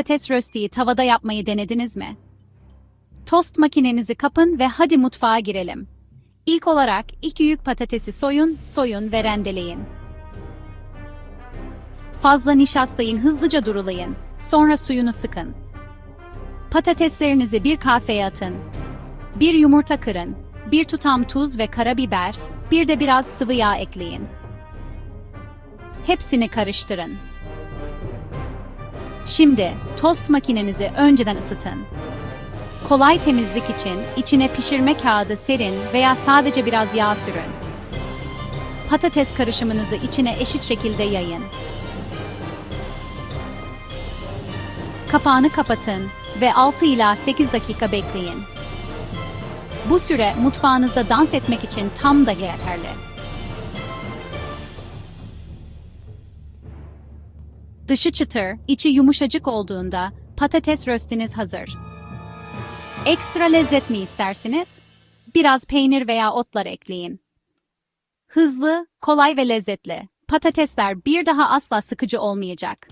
Patates röstiyi tavada yapmayı denediniz mi? Tost makinenizi kapın ve hadi mutfağa girelim. İlk olarak iki yük patatesi soyun, soyun ve rendeleyin. Fazla nişastayın, hızlıca durulayın. Sonra suyunu sıkın. Patateslerinizi bir kaseye atın. Bir yumurta kırın. Bir tutam tuz ve karabiber, bir de biraz sıvı yağ ekleyin. Hepsini karıştırın. Şimdi tost makinenizi önceden ısıtın. Kolay temizlik için içine pişirme kağıdı serin veya sadece biraz yağ sürün. Patates karışımınızı içine eşit şekilde yayın. Kapağını kapatın ve 6 ila 8 dakika bekleyin. Bu süre mutfağınızda dans etmek için tam da yeterli. Dışı çıtır, içi yumuşacık olduğunda patates röstiniz hazır. Ekstra lezzet mi istersiniz? Biraz peynir veya otlar ekleyin. Hızlı, kolay ve lezzetli. Patatesler bir daha asla sıkıcı olmayacak.